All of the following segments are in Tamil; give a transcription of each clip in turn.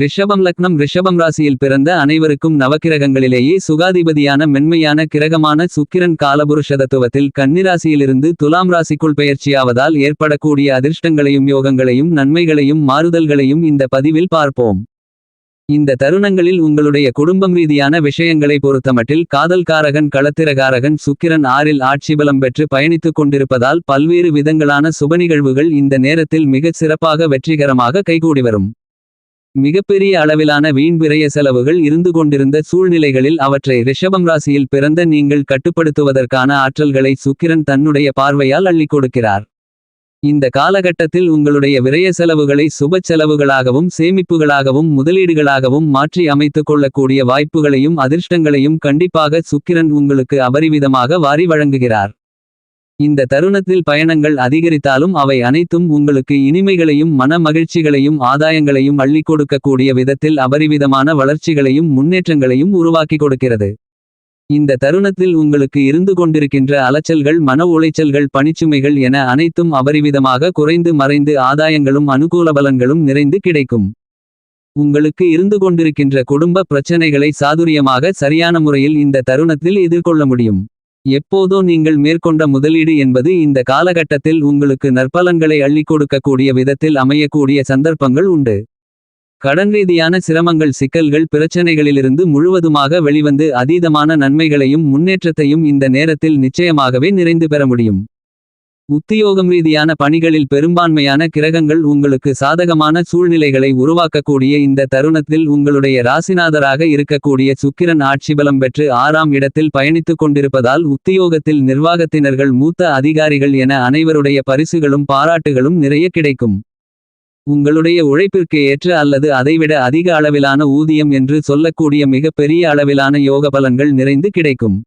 ரிஷபம் லக்னம் ரிஷபம் ராசியில் பிறந்த அனைவருக்கும் நவக்கிரகங்களிலேயே சுகாதிபதியான மென்மையான கிரகமான சுக்கிரன் காலபுருஷதத்துவத்தில் கன்னிராசியிலிருந்து துலாம் ராசிக்குள் பெயர்ச்சியாவதால் ஏற்படக்கூடிய அதிர்ஷ்டங்களையும் யோகங்களையும் நன்மைகளையும் மாறுதல்களையும் இந்த பதிவில் பார்ப்போம். இந்த தருணங்களில் உங்களுடைய குடும்பம் ரீதியான விஷயங்களை பொறுத்தமட்டில் காதல்காரகன் களத்திரகாரகன் சுக்கிரன் ஆறில் ஆட்சி பலம் பெற்று பயணித்துக் கொண்டிருப்பதால் பல்வேறு விதங்களான சுபநிகழ்வுகள் இந்த நேரத்தில் மிகச் சிறப்பாக வெற்றிகரமாக கைகூடி வரும். மிகப்பெரிய அளவிலான வீண் விரய செலவுகள் இருந்து கொண்டிருந்த சூழ்நிலைகளில் அவற்றை ரிஷபம் ராசியில் பிறந்த நீங்கள் கட்டுப்படுத்துவதற்கான ஆற்றல்களை சுக்கிரன் தன்னுடைய பார்வையால் அள்ளிக் கொடுக்கிறார். இந்த காலகட்டத்தில் உங்களுடைய விரய செலவுகளை சுப செலவுகளாகவும் சேமிப்புகளாகவும் முதலீடுகளாகவும் மாற்றி அமைத்துக் கொள்ளக்கூடிய வாய்ப்புகளையும் அதிர்ஷ்டங்களையும் கண்டிப்பாக சுக்கிரன் உங்களுக்கு அபரிவிதமாக வாரி வழங்குகிறார். இந்த தருணத்தில் பயணங்கள் அதிகரித்தாலும் அவை அனைத்தும் உங்களுக்கு இனிமைகளையும் மன மகிழ்ச்சிகளையும் ஆதாயங்களையும் அள்ளி கொடுக்கக்கூடிய விதத்தில் அபரிவிதமான வளர்ச்சிகளையும் முன்னேற்றங்களையும் உருவாக்கி கொடுக்கிறது. இந்த தருணத்தில் உங்களுக்கு இருந்து கொண்டிருக்கின்ற அலைச்சல்கள் மன உளைச்சல்கள் பணிச்சுமைகள் என அனைத்தும் அபரிவிதமாக குறைந்து மறைந்து ஆதாயங்களும் அனுகூல பலன்களும் நிறைந்து கிடைக்கும். உங்களுக்கு இருந்து கொண்டிருக்கின்ற குடும்ப பிரச்சனைகளை சாதுரியமாக சரியான முறையில் இந்த தருணத்தில் எதிர்கொள்ள முடியும். எப்போதோ நீங்கள் மேற்கொண்ட முதலீடு என்பது இந்த காலகட்டத்தில் உங்களுக்கு நற்பலன்களை அள்ளிக் கொடுக்கக்கூடிய விதத்தில் அமையக்கூடிய சந்தர்ப்பங்கள் உண்டு. கடன் ரீதியான சிரமங்கள் சிக்கல்கள் பிரச்சனைகளிலிருந்து முழுவதுமாக வெளிவந்து அதீதமான நன்மைகளையும் முன்னேற்றத்தையும் இந்த நேரத்தில் நிச்சயமாகவே நிறைந்து பெற முடியும். உத்தியோகம் ரீதியான பணிகளில் பெரும்பான்மையான கிரகங்கள் உங்களுக்கு சாதகமான சூழ்நிலைகளை உருவாக்கக்கூடிய இந்த தருணத்தில் உங்களுடைய ராசிநாதராக இருக்கக்கூடிய சுக்கிரன் ஆட்சிபலம் பெற்று ஆறாம் இடத்தில் பயணித்துக் கொண்டிருப்பதால் உத்தியோகத்தில் நிர்வாகத்தினர்கள் மூத்த அதிகாரிகள் என அனைவருடைய பரிசுகளும் பாராட்டுகளும் நிறைய கிடைக்கும். உங்களுடைய உழைப்பிற்கு ஏற்ற அல்லது அதைவிட அதிக அளவிலான ஊதியம் என்று சொல்லக்கூடிய மிக பெரிய அளவிலான யோக பலன்கள் நிறைந்து கிடைக்கும்.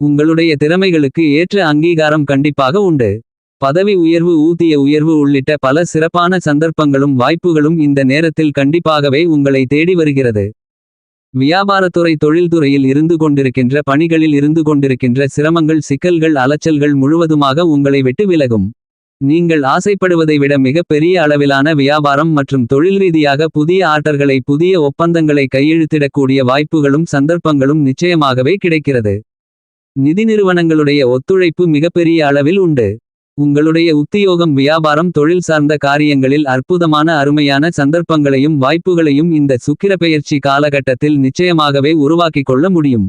உங்களுடைய திறமைகளுக்கு ஏற்ற அங்கீகாரம் கண்டிப்பாக உண்டு. பதவி உயர்வு ஊதிய உயர்வு உள்ளிட்ட பல சிறப்பான சந்தர்ப்பங்களும் வாய்ப்புகளும் இந்த நேரத்தில் கண்டிப்பாகவே உங்களை தேடி வருகிறது. வியாபாரத்துறை தொழில்துறையில் இருந்து கொண்டிருக்கின்ற பணிகளில் இருந்து கொண்டிருக்கின்ற சிரமங்கள் சிக்கல்கள் அலைச்சல்கள் முழுவதுமாக உங்களை விட்டு விலகும். நீங்கள் ஆசைப்படுவதை விட மிக பெரிய அளவிலான வியாபாரம் மற்றும் தொழில் ரீதியாக புதிய ஆர்டர்களை புதிய ஒப்பந்தங்களை கையெழுத்திடக்கூடிய வாய்ப்புகளும் சந்தர்ப்பங்களும் நிச்சயமாகவே கிடைக்கிறது. நிதி நிறுவனங்களுடைய ஒத்துழைப்பு மிகப்பெரிய அளவில் உண்டு. உங்களுடைய உத்தியோகம் வியாபாரம் தொழில் சார்ந்த காரியங்களில் அற்புதமான அருமையான சந்தர்ப்பங்களையும் வாய்ப்புகளையும் இந்த சுக்கிரப்பெயர்ச்சி காலகட்டத்தில் நிச்சயமாகவே உருவாக்கிக் கொள்ள முடியும்.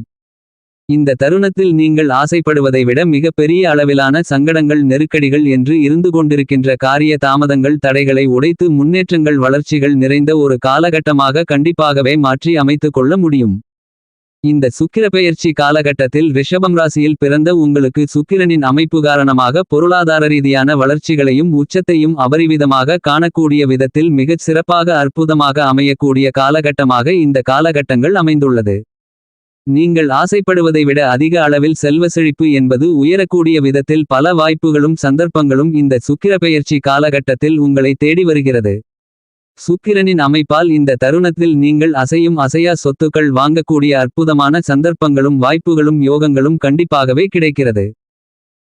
இந்த தருணத்தில் நீங்கள் ஆசைப்படுவதை விட மிகப்பெரிய அளவிலான சங்கடங்கள் நெருக்கடிகள் என்று இருந்து கொண்டிருக்கின்ற காரிய தாமதங்கள் தடைகளை உடைத்து முன்னேற்றங்கள் வளர்ச்சிகள் நிறைந்த ஒரு காலகட்டமாக கண்டிப்பாகவே மாற்றி அமைத்துக் கொள்ள முடியும். இந்த சுக்கிர பெயர்ச்சி காலகட்டத்தில் ரிஷபம் ராசியில் பிறந்த உங்களுக்கு சுக்கிரனின் அமைப்பு காரணமாக பொருளாதார ரீதியான வளர்ச்சிகளையும் உச்சத்தையும் அபரிவிதமாக காணக்கூடிய விதத்தில் மிகச் சிறப்பாக அற்புதமாக அமையக்கூடிய காலகட்டமாக இந்த காலகட்டங்கள் அமைந்துள்ளது. நீங்கள் ஆசைப்படுவதை விட அதிக அளவில் செல்வ செழிப்பு என்பது உயரக்கூடிய விதத்தில் பல வாய்ப்புகளும் சந்தர்ப்பங்களும் இந்த சுக்கிர பெயர்ச்சி காலகட்டத்தில் உங்களை தேடி வருகிறது. சுக்கிரனின் அமைப்பால் இந்த தருணத்தில் நீங்கள் அசையும் அசையா சொத்துக்கள் வாங்கக்கூடிய அற்புதமான சந்தர்ப்பங்களும் வாய்ப்புகளும் யோகங்களும் கண்டிப்பாகவே கிடைக்கிறது.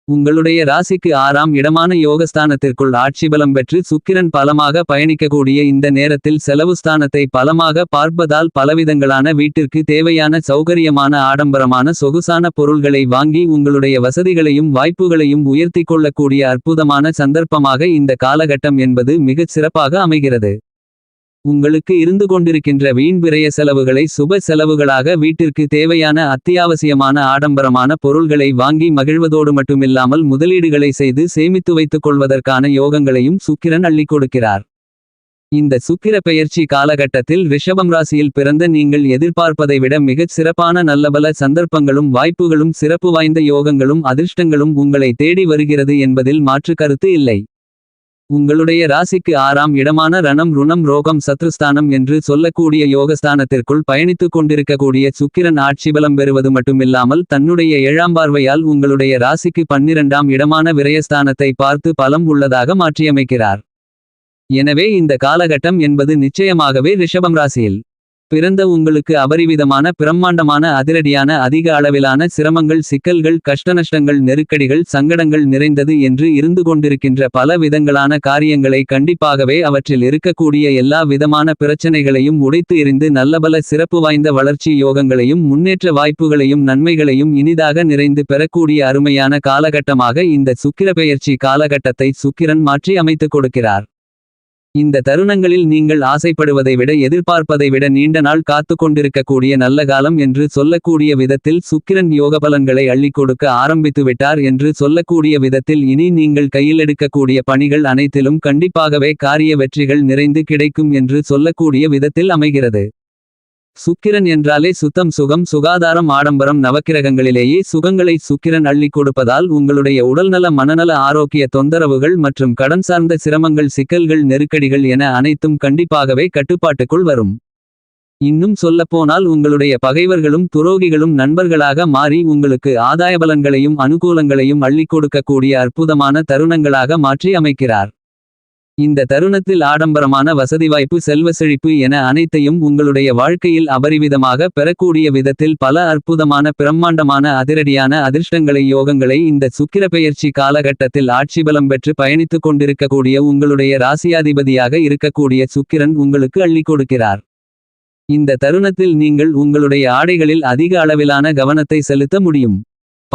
உங்களுடைய ராசிக்கு ஆறாம் இடமான யோகஸ்தானத்திற்குள் ஆட்சிபலம் பெற்று சுக்கிரன் பலமாக பயணிக்கக்கூடிய இந்த நேரத்தில் செலவு ஸ்தானத்தை பலமாக பார்ப்பதால் பலவிதங்களான வீட்டிற்கு தேவையான சௌகரியமான ஆடம்பரமான சொகுசான பொருள்களை வாங்கி உங்களுடைய வசதிகளையும் வாய்ப்புகளையும் உயர்த்திக் கொள்ளக்கூடிய அற்புதமான சந்தர்ப்பமாக இந்த காலகட்டம் என்பது மிகச் சிறப்பாக அமைகிறது. உங்களுக்கு இருந்து கொண்டிருக்கின்ற வீண் விரய செலவுகளை சுப செலவுகளாக வீட்டிற்கு தேவையான அத்தியாவசியமான ஆடம்பரமான பொருள்களை வாங்கி மகிழ்வதோடு மட்டுமில்லாமல் முதலீடுகளை செய்து சேமித்து வைத்துக் கொள்வதற்கான யோகங்களையும் சுக்கிரன் அள்ளிக் கொடுக்கிறார். இந்த சுக்கிர பெயர்ச்சி காலகட்டத்தில் ரிஷபம் ராசியில் பிறந்த நீங்கள் எதிர்பார்ப்பதை விட மிகச் சிறப்பான நல்லபல சந்தர்ப்பங்களும் வாய்ப்புகளும் சிறப்பு வாய்ந்த யோகங்களும் அதிர்ஷ்டங்களும் உங்களை தேடி வருகிறது என்பதில் மாற்று கருத்து இல்லை. உங்களுடைய ராசிக்கு ஆறாம் இடமான ரணம் ருணம் ரோகம் சத்ருஸ்தானம் என்று சொல்லக்கூடிய யோகஸ்தானத்திற்குள் பயணித்துக் கொண்டிருக்கக்கூடிய சுக்கிரன் ஆட்சிபலம் பெறுவது மட்டுமில்லாமல் தன்னுடைய ஏழாம் பார்வையால் உங்களுடைய ராசிக்கு பன்னிரண்டாம் இடமான விரயஸ்தானத்தை பார்த்து பலம் உள்ளதாக மாற்றியமைக்கிறார். எனவே இந்த காலகட்டம் என்பது நிச்சயமாகவே ரிஷபம் ராசியில். பிறந்த உங்களுக்கு அபரிவிதமான பிரம்மாண்டமான அதிரடியான அதிக அளவிலான சிரமங்கள் சிக்கல்கள் கஷ்டநஷ்டங்கள் நெருக்கடிகள் சங்கடங்கள் நிறைந்தது என்று இருந்து கொண்டிருக்கின்ற பல விதங்களான காரியங்களை கண்டிப்பாகவே அவற்றில் இருக்கக்கூடிய எல்லா விதமான பிரச்சனைகளையும் உடைத்து எறிந்து நல்லபல சிறப்பு வாய்ந்த வளர்ச்சி யோகங்களையும் முன்னேற்ற வாய்ப்புகளையும் நன்மைகளையும் இனிதாக நிறைந்து பெறக்கூடிய அருமையான காலகட்டமாக இந்த சுக்கிர பெயர்ச்சி காலகட்டத்தை சுக்கிரன் மாற்றி அமைத்துக் கொடுக்கிறார். இந்த தருணங்களில் நீங்கள் ஆசைப்படுவதை விட எதிர்பார்ப்பதை விட நீண்ட நாள் காத்து கொண்டிருக்கக்கூடிய நல்ல காலம் என்று சொல்லக்கூடிய விதத்தில் சுக்கிரன் யோகபலன்களை அள்ளி கொடுக்க ஆரம்பித்து விட்டார் என்று சொல்லக்கூடிய விதத்தில் இனி நீங்கள் கையில் எடுக்கக்கூடிய பணிகள் அனைத்திலும் கண்டிப்பாகவே காரிய வெற்றிகள் நிறைந்து கிடைக்கும் என்று சொல்லக்கூடிய விதத்தில் அமைகிறது. சுக்கிரன் என்றாலே சுத்தம் சுகம் சுகாதாரம் ஆடம்பரம் நவக்கிரகங்களிலேயே சுகங்களை சுக்கிரன் அள்ளிக் கொடுப்பதால் உங்களுடைய உடல்நல மனநல ஆரோக்கிய தொந்தரவுகள் மற்றும் கடன் சார்ந்த சிரமங்கள் சிக்கல்கள் நெருக்கடிகள் என அனைத்தும் கண்டிப்பாகவே கட்டுப்பாட்டுக்குள் வரும். இன்னும் சொல்லப்போனால் உங்களுடைய பகைவர்களும் துரோகிகளும் நண்பர்களாக மாறி உங்களுக்கு ஆதாயபலன்களையும் அனுகூலங்களையும் அள்ளிக் கொடுக்கக்கூடிய அற்புதமான தருணங்களாக மாற்றி அமைக்கிறார். இந்த தருணத்தில் ஆடம்பரமான வசதி வாய்ப்பு செல்வ செழிப்பு என அனைத்தையும் உங்களுடைய வாழ்க்கையில் அபரிவிதமாக பெறக்கூடிய விதத்தில் பல அற்புதமான பிரம்மாண்டமான அதிரடியான அதிர்ஷ்டங்களை யோகங்களை இந்த சுக்கிர பெயர்ச்சி காலகட்டத்தில் ஆட்சிபலம் பெற்று பயணித்துக் கொண்டிருக்கக்கூடிய உங்களுடைய ராசியாதிபதியாக இருக்கக்கூடிய சுக்கிரன் உங்களுக்கு அள்ளிக் கொடுக்கிறார். இந்த தருணத்தில் நீங்கள் உங்களுடைய ஆடைகளில் அதிக அளவிலான கவனத்தை செலுத்த முடியும்.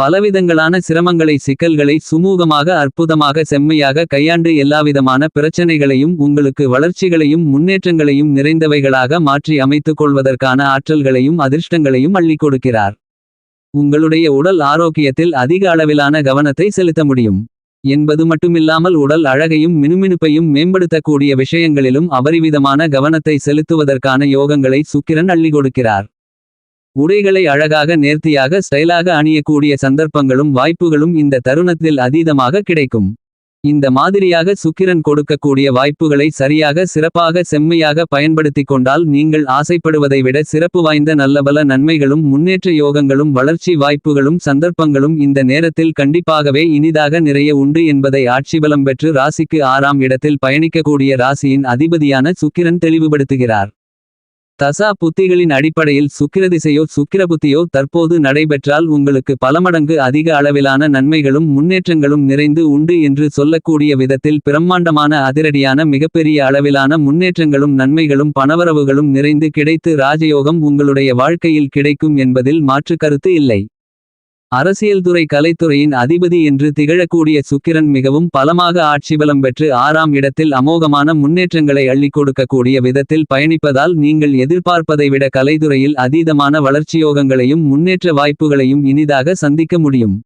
பலவிதங்களான சிரமங்களை சிக்கல்களை சுமூகமாக அற்புதமாக செம்மையாக கையாண்டு எல்லாவிதமான பிரச்சனைகளையும் உங்களுக்கு வளர்ச்சிகளையும் முன்னேற்றங்களையும் நிறைந்தவைகளாக மாற்றி அமைத்துக் கொள்வதற்கான ஆற்றல்களையும் அதிர்ஷ்டங்களையும் அள்ளிக் கொடுக்கிறார். உங்களுடைய உடல் ஆரோக்கியத்தில் அதிக அளவிலான கவனத்தை செலுத்த முடியும். என்பது மட்டுமில்லாமல் உடல் அழகையும் மினுமினுப்பையும் மேம்படுத்தக்கூடிய விஷயங்களிலும் அபரிவிதமான கவனத்தை செலுத்துவதற்கான யோகங்களை சுக்கிரன் அள்ளி கொடுக்கிறார். உடைகளை அழகாக நேர்த்தியாக ஸ்டைலாக அணியக்கூடிய சந்தர்ப்பங்களும் வாய்ப்புகளும் இந்த தருணத்தில் அதீதமாக கிடைக்கும். இந்த மாதிரியாக சுக்கிரன் கொடுக்கக்கூடிய வாய்ப்புகளை சரியாக சிறப்பாக செம்மையாக பயன்படுத்திக் கொண்டால் நீங்கள் ஆசைப்படுவதை விட சிறப்பு வாய்ந்த நல்லபல நன்மைகளும் முன்னேற்ற யோகங்களும் வளர்ச்சி வாய்ப்புகளும் சந்தர்ப்பங்களும் இந்த நேரத்தில் கண்டிப்பாகவே இனிதாக நிறைய உண்டு என்பதை ஆட்சிபலம் பெற்று ராசிக்கு ஆறாம் இடத்தில் பயணிக்கக்கூடிய ராசியின் அதிபதியான சுக்கிரன் தெளிவுபடுத்துகிறார். தசா புத்திகளின் அடிப்படையில் சுக்கிரதிசையோ சுக்கிரபுத்தியோ தற்போது நடைபெற்றால் உங்களுக்கு பலமடங்கு அதிக அளவிலான நன்மைகளும் முன்னேற்றங்களும் நிறைந்து உண்டு என்று சொல்லக்கூடிய விதத்தில் பிரம்மாண்டமான அதிரடியான மிகப்பெரிய அளவிலான முன்னேற்றங்களும் நன்மைகளும் பணவரவுகளும் நிறைந்து கிடைத்து ராஜயோகம் உங்களுடைய வாழ்க்கையில் கிடைக்கும் என்பதில் மாற்று கருத்து இல்லை. அரசியல்துறை கலைத்துறையின் அதிபதி என்று திகழக்கூடிய சுக்கிரன் மிகவும் பலமாக ஆட்சிபலம் பெற்று ஆறாம் இடத்தில் அமோகமான முன்னேற்றங்களை அள்ளிக் கொடுக்கக்கூடிய விதத்தில் பயணிப்பதால் நீங்கள் எதிர்பார்ப்பதை விட கலைத்துறையில் அதீதமான வளர்ச்சியோகங்களையும் முன்னேற்ற வாய்ப்புகளையும் இனிதாக சந்திக்க முடியும்.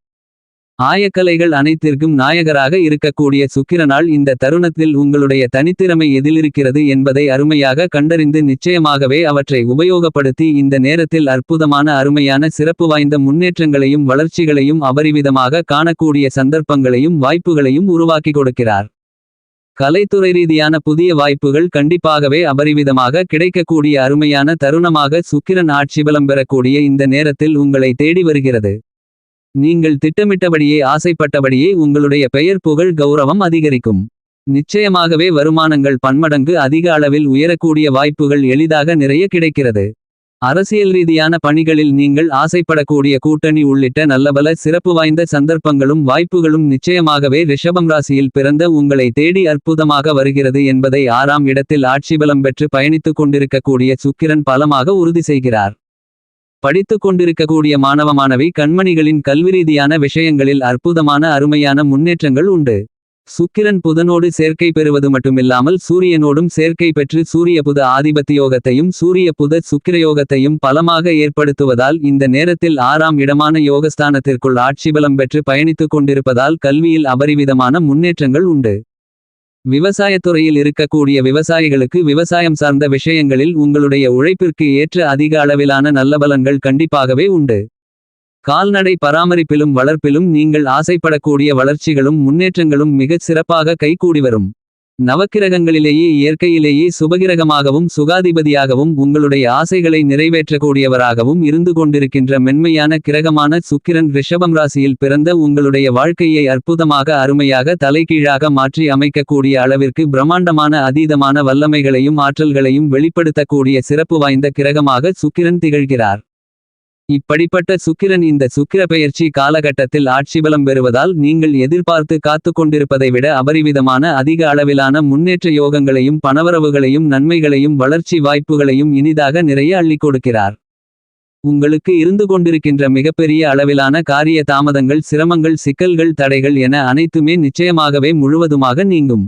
ஆயக்கலைகள் அனைத்திற்கும் நாயகராக இருக்கக்கூடிய சுக்கிரனால் இந்த தருணத்தில் உங்களுடைய தனித்திறமை எதிலிருக்கிறது என்பதை அருமையாக கண்டறிந்து நிச்சயமாகவே அவற்றை உபயோகப்படுத்தி இந்த நேரத்தில் அற்புதமான அருமையான சிறப்பு வாய்ந்த முன்னேற்றங்களையும் வளர்ச்சிகளையும் அபரிவிதமாக காணக்கூடிய சந்தர்ப்பங்களையும் வாய்ப்புகளையும் உருவாக்கி கொடுக்கிறார். கலைத்துறை ரீதியான புதிய வாய்ப்புகள் கண்டிப்பாகவே அபரிவிதமாக கிடைக்கக்கூடிய அருமையான தருணமாக சுக்கிரன் ஆட்சிபலம் பெறக்கூடிய இந்த நேரத்தில் உங்களை தேடி வருகிறது. நீங்கள் திட்டமிட்டபடியே ஆசைப்பட்டபடியே உங்களுடைய பெயர் புகழ் கௌரவம் அதிகரிக்கும். நிச்சயமாகவே வருமானங்கள் பன்மடங்கு அதிக அளவில் உயரக்கூடிய வாய்ப்புகள் எளிதாக நிறைய கிடைக்கிறது. அரசியல் ரீதியான பணிகளில் நீங்கள் ஆசைப்படக்கூடிய கூட்டணி உள்ளிட்ட நல்லபல சிறப்பு வாய்ந்த சந்தர்ப்பங்களும் வாய்ப்புகளும் நிச்சயமாகவே ரிஷபம் ராசியில் பிறந்த உங்களை தேடி அற்புதமாக வருகிறது என்பதை ஆறாம் இடத்தில் ஆட்சிபலம் பெற்று பயணித்துக் கொண்டிருக்கக்கூடிய சுக்கிரன் பலமாக உறுதி செய்கிறார். படித்துக் கொண்டிருக்கக்கூடிய மாணவ மாணவி கண்மணிகளின் கல்விரீதியான விஷயங்களில் அற்புதமான அருமையான முன்னேற்றங்கள் உண்டு. சுக்கிரன் புதனோடு சேர்க்கை பெறுவது மட்டுமில்லாமல் சூரியனோடும் சேர்க்கை பெற்று சூரிய புத ஆதிபத்தியோகத்தையும் சூரிய புத சுக்கிரயோகத்தையும் பலமாக ஏற்படுத்துவதால் இந்த நேரத்தில் ஆறாம் இடமான யோகஸ்தானத்திற்குள் ஆட்சிபலம் பெற்று பயணித்துக் கொண்டிருப்பதால் கல்வியில் அபரிவிதமான முன்னேற்றங்கள் உண்டு. விவசாயத்துறையில் இருக்கக்கூடிய விவசாயிகளுக்கு விவசாயம் சார்ந்த விஷயங்களில் உங்களுடைய உழைப்பிற்கு ஏற்ற அதிக அளவிலான நல்லபலன்கள் கண்டிப்பாகவே உண்டு. கால்நடை பராமரிப்பிலும் வளர்ப்பிலும் நீங்கள் ஆசைப்படக்கூடிய வளர்ச்சிகளும் முன்னேற்றங்களும் மிகச் சிறப்பாக கைகூடி வரும். நவக்கிரகங்களிலேயே இயற்கையிலேயே சுபகிரகமாகவும் சுகாதிபதியாகவும் உங்களுடைய ஆசைகளை நிறைவேற்றக்கூடியவராகவும் இருந்து கொண்டிருக்கின்ற மென்மையான கிரகமான சுக்கிரன் ரிஷபம் ராசியில் பிறந்த உங்களுடைய வாழ்க்கையை அற்புதமாக அருமையாக தலைகீழாக மாற்றி அமைக்கக்கூடிய அளவிற்கு பிரம்மாண்டமான அதீதமான வல்லமைகளையும் ஆற்றல்களையும் வெளிப்படுத்தக்கூடிய சிறப்பு வாய்ந்த கிரகமாக சுக்கிரன் திகழ்கிறார். இப்படிப்பட்ட சுக்கிரன் இந்த சுக்கிர பெயர்ச்சி காலகட்டத்தில் ஆட்சிபலம் பெறுவதால் நீங்கள் எதிர்பார்த்து காத்து கொண்டிருப்பதை விட அபரிவிதமான அதிக அளவிலான முன்னேற்ற யோகங்களையும் பணவரவுகளையும் நன்மைகளையும் வளர்ச்சி வாய்ப்புகளையும் இனிதாக நிறைய அள்ளிக் கொடுக்கிறார். உங்களுக்கு இருந்து கொண்டிருக்கின்ற மிகப்பெரிய அளவிலான காரிய தாமதங்கள் சிரமங்கள் சிக்கல்கள் தடைகள் என அனைத்துமே நிச்சயமாகவே முழுவதுமாக நீங்கும்.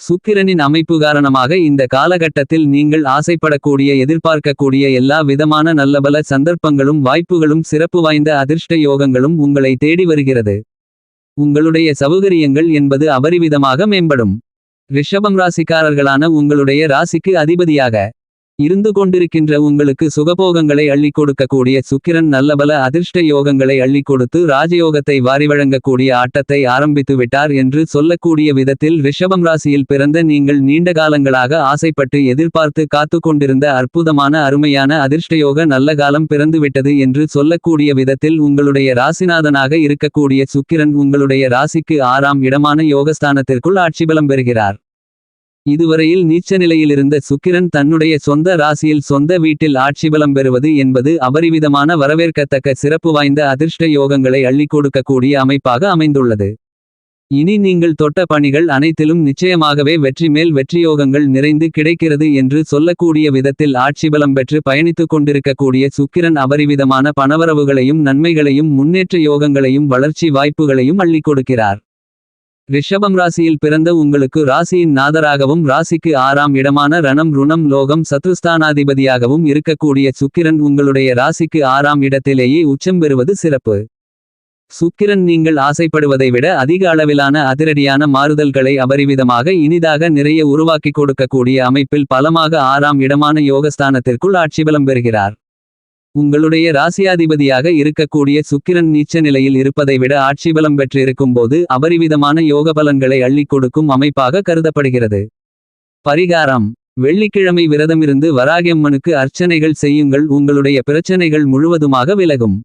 சுக்கிரனின் அமைப்பு காரணமாக இந்த காலகட்டத்தில் நீங்கள் ஆசைப்படக்கூடிய எதிர்பார்க்கக்கூடிய எல்லா விதமான நல்லபல சந்தர்ப்பங்களும் வாய்ப்புகளும் சிறப்பு வாய்ந்த அதிர்ஷ்ட யோகங்களும் உங்களை தேடி வருகிறது. உங்களுடைய சௌகரியங்கள் என்பது அபரிவிதமாக மேம்படும். ரிஷபம் ராசிக்காரர்களான உங்களுடைய ராசிக்கு அதிபதியாக இருந்து கொண்டிருக்கின்ற உங்களுக்கு சுகபோகங்களை அள்ளிக் கொடுக்கக்கூடிய சுக்கிரன் நல்லபல அதிர்ஷ்ட யோகங்களை அள்ளி கொடுத்து ராஜயோகத்தை வாரி வழங்கக்கூடிய ஆட்டத்தை ஆரம்பித்து விட்டார் என்று சொல்லக்கூடிய விதத்தில் ரிஷபம் ராசியில் பிறந்த நீங்கள் நீண்ட காலங்களாக ஆசைப்பட்டு எதிர்பார்த்து காத்து கொண்டிருந்த அற்புதமான அருமையான அதிர்ஷ்டயோக நல்ல காலம் பிறந்துவிட்டது என்று சொல்லக்கூடிய விதத்தில் உங்களுடைய ராசிநாதனாக இருக்கக்கூடிய சுக்கிரன் உங்களுடைய ராசிக்கு ஆறாம் இடமான யோகஸ்தானத்திற்குள் ஆட்சிபலம் பெறுகிறார். இதுவரையில் நீச்ச நிலையிலிருந்த சுக்கிரன் தன்னுடைய சொந்த ராசியில் சொந்த வீட்டில் ஆட்சிபலம் பெறுவது என்பது அபரிவிதமான வரவேற்கத்தக்க சிறப்பு வாய்ந்த அதிர்ஷ்ட யோகங்களை அள்ளிக் கொடுக்கக்கூடிய அமைப்பாக அமைந்துள்ளது. இனி நீங்கள் தொட்ட பணிகள் அனைத்திலும் நிச்சயமாகவே வெற்றி மேல் வெற்றியோகங்கள் நிறைந்து கிடைக்கிறது என்று சொல்லக்கூடிய விதத்தில் ஆட்சிபலம் பெற்று பயணித்துக் கொண்டிருக்கக்கூடிய சுக்கிரன் அபரிவிதமான பணவரவுகளையும் நன்மைகளையும் முன்னேற்ற யோகங்களையும் வளர்ச்சி வாய்ப்புகளையும் அள்ளி கொடுக்கிறார். ரிஷபம் ராசியில் பிறந்த உங்களுக்கு ராசியின் நாதராகவும் ராசிக்கு ஆறாம் இடமான ரணம் ருணம் லோகம் சத்ருஸ்தானாதிபதியாகவும் இருக்கக்கூடிய சுக்கிரன் உங்களுடைய ராசிக்கு ஆறாம் இடத்திலேயே உச்சம் பெறுவது சிறப்பு. சுக்கிரன் நீங்கள் ஆசைப்படுவதை விட அதிக அளவிலான அதிரடியான மாறுதல்களை அபரிவிதமாக இனிதாக நிறைய உருவாக்கிக் கொடுக்கக்கூடிய அமைப்பில் பலமாக ஆறாம் இடமான யோகஸ்தானத்திற்குள் ஆட்சிபலம் பெறுகிறார். உங்களுடைய ராசியாதிபதியாக இருக்கக்கூடிய சுக்கிரன் நீச்ச நிலையில் இருப்பதை விட ஆட்சிபலம் பெற்றிருக்கும்போது அபரிவிதமான யோக பலன்களை அள்ளிக் கொடுக்கும் அமைப்பாக கருதப்படுகிறது. பரிகாரம். வெள்ளிக்கிழமை விரதமிருந்து வராகியம்மனுக்கு அர்ச்சனைகள் செய்யுங்கள். உங்களுடைய பிரச்சனைகள் முழுவதுமாக விலகும்.